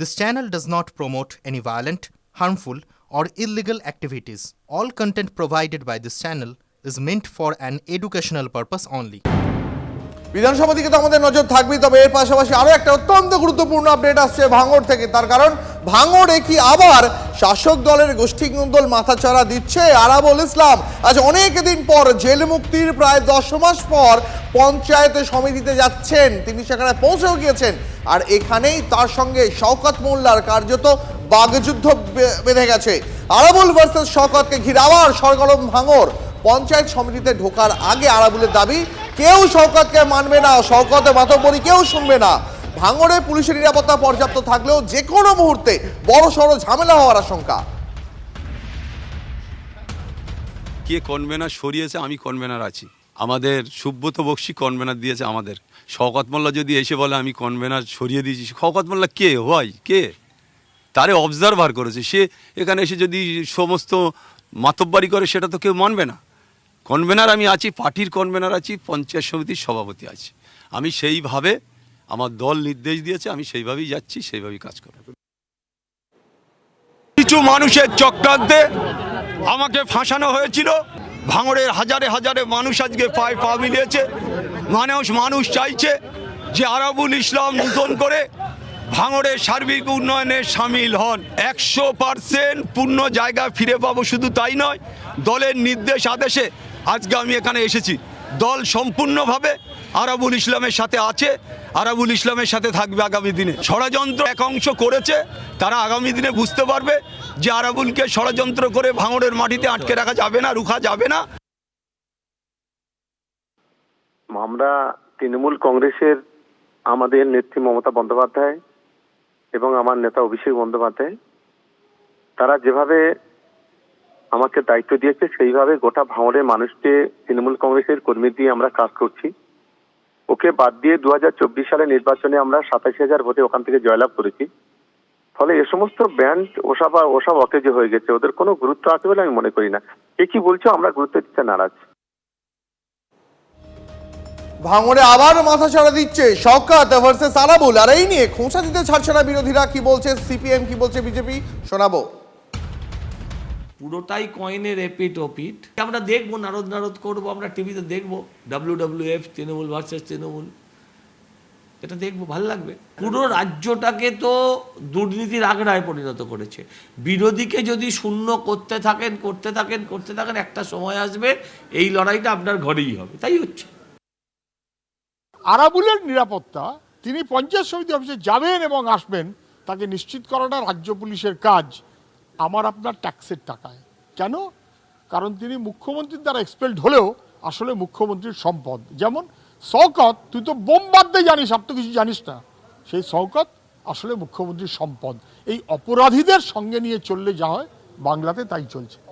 This channel does not promote any violent, harmful, or illegal activities. All content provided by this channel is meant for an educational purpose only. বিধানসভা দিকে তো আমাদের নজর থাকবেই তবে এর পাশাপাশি আরও একটা অত্যন্ত গুরুত্বপূর্ণ আপডেট আসছে ভাঙড় থেকে তার কারণ ভাঙড়ে কি আবার শাসক দলের গোষ্ঠীকুন্দল মাথাচাড়া দিচ্ছে? আরাবুল ইসলাম, আজ অনেক দিন পর জেল মুক্তির প্রায় দশ মাস পর পঞ্চায়েত সমিতিতে যাচ্ছেন। তিনি সেখানে পৌঁছেও গিয়েছেন। আর এখানেই তার সঙ্গে শওকত মোল্লার কার্যত বাগযুদ্ধ বে- বেঁধে গেছে। আরাবুল ভার্সেস শওকতকে ঘিরে আবার সরগরম ভাঙড়। পঞ্চায়েত সমিতিতে ঢোকার আগে আরাবুলের দাবি, কেউ শওকতকে মানবে না শওকতে মাতব্বরি কেউ শুনবে না। ভাঙড়ে পুলিশের নিরাপত্তা পর্যাপ্ত থাকলেও যে কোনো মুহূর্তে বড় সড়ো ঝামেলা হওয়ার আশঙ্কা। কে কনভেনার সরিয়েছে, আমি কনভেনার আছি। আমাদের সুব্রত বক্সি কনভেনার দিয়েছে আমাদের। শওকত মোল্লা যদি এসে বলে, আমি কনভেনার সরিয়ে দিয়েছি। শওকত মোল্লা কে? হয় কে? তারে অবজারভার করেছে। সে এখানে এসে যদি সমস্ত মাতব্বারি করে, সেটা তো কেউ মানবে না। কনভেনার আমি আছি, পার্টির কনভেনার আছি, পঞ্চায়েত সমিতির সভাপতি আছি। আমি সেইভাবে আমার দল নির্দেশ দিয়েছে, আমি সেইভাবেই যাচ্ছি, সেইভাবেই কাজ করব। কিছু মানুষের চক্রান্তে আমাকে ফাঁসানো হয়েছিল। ভাঙড়ের হাজারে হাজারে মানুষ আজকে পায়ে, পা মিলিয়েছে। মানুষ মানুষ চাইছে যে আরাবুল ইসলাম নূতন করে ভাঙড়ের সার্বিক উন্নয়নে সামিল হন। একশো পার্সেন্ট পূর্ণ জায়গা ফিরে পাবো শুধু তাই নয়, দলের নির্দেশ, আদেশে আজকে আমি এখানে এসেছি। দল সম্পূর্ণভাবে আরাবুল ইসলামের সাথে আছে, আরাবুল ইসলামের সাথে থাকবে আগামী দিনে। ষড়যন্ত্র এক অংশ করেছে, তারা আগামী দিনে বুঝতে পারবে যে আরাবুলকে ষড়যন্ত্র করে ভাঙড়ের মাটিতে আটকে রাখা যাবে না, রুখা যাবে না। আমরা তৃণমূল কংগ্রেসের আমাদের নেত্রী মমতা বন্দ্যোপাধ্যায় এবং আমার নেতা অভিষেক বন্দ্যোপাধ্যায়, তারা যেভাবে আমাকে দায়িত্ব দিয়েছে, সেইভাবে গোটা ভাঙড়ের মানুষকে তৃণমূল কংগ্রেসের কর্মী দিয়ে আমরা কাজ করছি। ওকে বাদ দিয়ে দু সালে নির্বাচনে আমরা সাতাশি হাজার ভোটে ওখান থেকে জয়লাভ করেছি। ফলে এ সমস্ত ব্যান্ড ওসব আর- ওসব অকেজ হয়ে গেছে। ওদের কোনো গুরুত্ব আছে বলে আমি মনে করি না। এ কি বলছো আমরা গুরুত্ব দিতে নারাজ। ভাঙড়ে আবার মাথা ছাড়া দিচ্ছে। শওকত ভার্সেস আরাবুল আর এই নিয়ে খোঁচা দিতে ছাড়ছে না বিরোধীরা। কি বলছে? সিপিএম কি বলছে? বিজেপি? শোনাবো। পুরোটাই কয়েনের এপিট ওপিট আমরা দেখব, নারদ নারদ করব, আমরা টিভিতে দেখব। W W F Trinamool versus Trinamool. এটা দেখব, ভালো লাগবে। পুরো রাজ্যটাকে তো দুর্নীতির আগ্রায় পরিণত করেছে। বিরোধীকে যদি শূন্য করতে থাকেন করতে থাকেন করতে থাকেন, একটা সময় আসবে, এই লড়াইটা আপনার ঘরেই হবে। তাই হচ্ছে। আরাবুলের নিরাপত্তা, তিনি পঞ্চায়েত সমিতি অফিসে যাবেন এবং আসবেন, তাকে নিশ্চিত করাটা রাজ্য পুলিশের কাজ। আমার আপনার ট্যাক্সের টাকায়। কেন? কারণ তিনি মুখ্যমন্ত্রীর দ্বারা এক্সপেল্ড হলেও আসলে মুখ্যমন্ত্রীর সম্পদ। যেমন, শওকত, তুই তো বোম বাদতে জানিস, আর তো কিছু জানিস না। সেই শওকত আসলে মুখ্যমন্ত্রীর সম্পদ। এই অপরাধীদের সঙ্গে নিয়ে চললে যা হয়, বাংলাতে তাই চলছে।